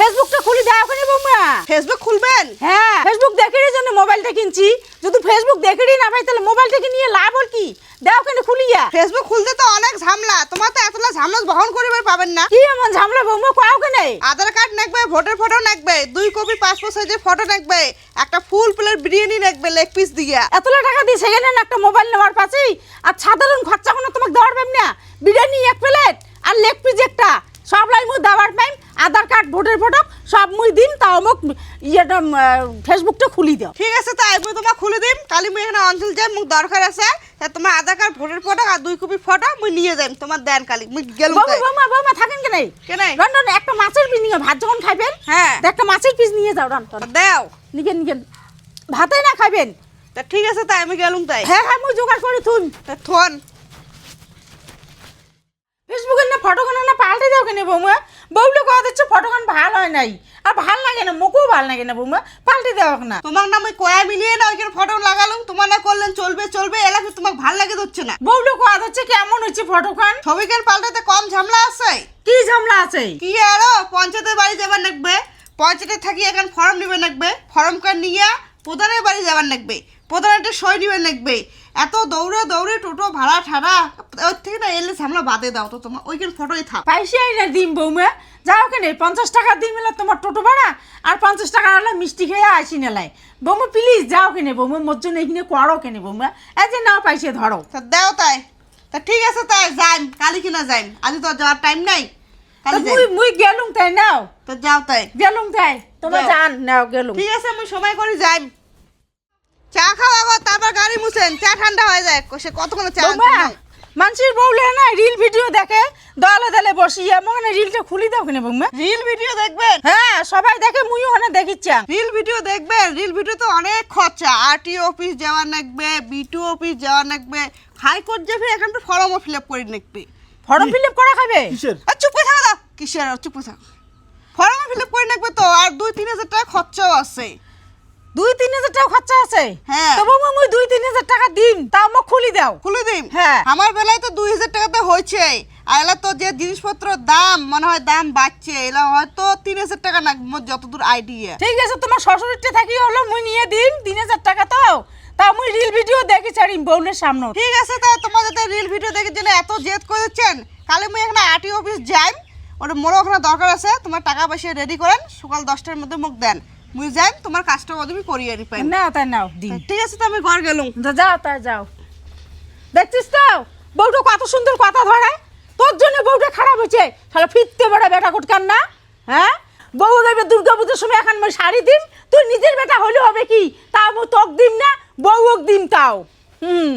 ফেসবুকটা খুলি দাও ওখানে বৌমা ফেসবুক খুলবেন? হ্যাঁ ফেসবুক দেখেরই জন্য মোবাইলটা কিনছি। যদি ফেসবুক দেখেরই না পাই তাহলে মোবাইলটাকে নিয়ে লাভ আর কি? দাও কেন খুলিয়া ফেসবুক খুলতে তো অনেক ঝামলা। তোমার তো এতলা ঝামলা বহন করিবার পাবেন না। কি এমন ঝামলা বৌমা কোয়াও কেনে আধার কার্ড নাকবে ভোটার ফটো নাকবে দুই কপি পাসপোর্ট সাইজের ফটো নাকবে একটা ফুল প্লেট বিরিয়ানি নাকবে লেগ পিস দিয়া। এতলা টাকা দিয়ে সেখানে একটা মোবাইল নেওয়ার পাশেই আর সাধারণ খরচা কোনো তোমাকে দেওয়ার না। বিরিয়ানি এক প্লেট আর লেগ পিস একটা। সব লাই মুই দেওয়ার পাইম। আধার কার্ড ভোটের ফটো সব মুই দিন তাও মোক ইয়েটা ফেসবুকটা খুলি দাও ঠিক আছে তাই আমি তোমাক খুলে দিম। কালি মুই এখানে অঞ্চল যাই মুখ দরকার আছে তোমার আধার কার্ড ভোটের ফটো আর দুই কপি ফটো মুই নিয়ে যাই তোমার দেন কালি। মুই গেলুম বৌমা। বৌমা থাকেন কেনে? কেনাই রন একটা মাছের পিস নিয়ে ভাত যখন খাইবেন হ্যাঁ। তা একটা মাছের পিস নিয়ে যাও রন দাও। নিকেন নিকেন ভাতে না খাইবেন? তা ঠিক আছে তাই আমি গেলুম তাই। হ্যাঁ হ্যাঁ মুই জোগাড় করে থুন থন ফেসবুকে না ফটোখান না পাল্টে দাও কেন বৌমা? বউলে কথা দিচ্ছে ফটোখান ভালো হয় নাই। আর ভালো লাগে না মুখও ভালো লাগে না বৌমা পাল্টে দাও না। তোমার নাম ওই কয়া মিলিয়ে না ওইখানে ফটো লাগালুম তোমার না করলেন চলবে চলবে এলাকা তোমাকে ভালো লাগে হচ্ছে না। বউলে কথা দিচ্ছে কেমন হচ্ছে ফটোখান? ছবিকের পাল্টাতে কম ঝামলা আছে? কি ঝামলা আছে? কি আরও? পঞ্চায়েতের বাড়ি যাবার লাগবে পঞ্চায়েতে থাকি এখন ফর্ম নিবে লাগবে ফর্ম কার্ড নিয়ে প্রধানের বাড়ি যাবার লাগবে প্রধান একটা সই নিবে লাগবে এত দৌড়ে দৌড়ে টোটো ভাড়া ঠাড়া ওর থেকে না এলে ঝামলা বাদে দাও তো তোমার ওইখানে ফটোই থাক। পাইসাই না দিম বৌমা যাও কেন পঞ্চাশ টাকা দিম এলে তোমার টোটো ভাড়া আর পঞ্চাশ টাকা হলে মিষ্টি খেয়ে আসি নেলাই বৌমা প্লিজ যাও কেনে বৌমা মোর জন্য এখানে করো কেনে বৌমা। এই যে নাও পাইসে ধরো। তা দাও তাই। তা ঠিক আছে তাই যাইম কালি কিনা যাইম আজ তো যাওয়ার টাইম নাই। মুই মুই গেলুম তাই নাও। তো যাও তাই। গেলুম তাই। তোমার যাও। জান নাও গেলুম। ঠিক আছে আমি সময় করে যাইম। চা খাওয়া গো তারপর গাড়ি চা ঠান্ডা হয়ে যায়। সে কতক্ষণ চা মানুষের বউলে না রিল ভিডিও দেখে দলে দলে বসিয়ে মনে রিলটা খুলি দাও কেন বৌমা? রিল ভিডিও দেখবেন? হ্যাঁ সবাই দেখে মুইও ওখানে দেখিচ্ছাম রিল ভিডিও দেখবেন? রিল ভিডিও তো অনেক খরচা। আরটি অফিস যাওয়ার লাগবে বিটু অফিস যাওয়ার লাগবে। হাইকোর্ট যাবে এখান তো ফর্মও ফিল আপ করে নেকবে ফর্ম ফিল আপ করা খাবে? কিসের? আর চুপ করে থাকা দাও কিসের? আর চুপ করে থাকো। ফর্মও ফিল আপ করে নেকবে তো। আর দুই তিন হাজার টাকা খরচাও আছে। দুই তিন হাজার টাকা খরচা আছে? হ্যাঁ। তো বৌমা মুই তিন হাজার টাকা দিন তাও মোক খুলি দাও। খুলে দিন হ্যাঁ। আমার বেলায় তো দুই হাজার টাকাতে হয়েছে আর তো যে জিনিসপত্র দাম মনে হয় দাম বাড়ছে এলা হয়তো তিন হাজার টাকা না মোর যতদূর আইডিয়া ঠিক আছে তোমার শ্বশুরটা থাকি হলো মুই নিয়ে দিন তিন হাজার টাকা তো তাও মুই রিল ভিডিও দেখি ছাড়িম বউলের সামনে। ঠিক আছে তা তোমার যাতে রিল ভিডিও দেখে জন্য এত জেদ করেছেন কালে মুই এখানে আরটি অফিস যাই ওটা মোরও ওখানে দরকার আছে তোমার টাকা পয়সা রেডি করেন সকাল দশটার মধ্যে মুখ দেন। মুই যাই তোমার কাজটা তুমি করিয়ে নি পাই না তাই নাও দিন। ঠিক আছে তো আমি ঘর গেলুম। যাও তাই যাও। দেখছিস তো? বউটা কত সুন্দর কথা ধরে। তোর জন্য বউটা খারাপ হয়েছে। তাহলে ফিরতে বেড়া বেটা কুটকান না হ্যাঁ? বউ দেবে দুর্গা পুজোর সময় এখন মই শাড়ি দিন তুই নিজের বেটা হলে হবে কি? তাও আমি তোক দিম না বউক দিম তাও। হুম।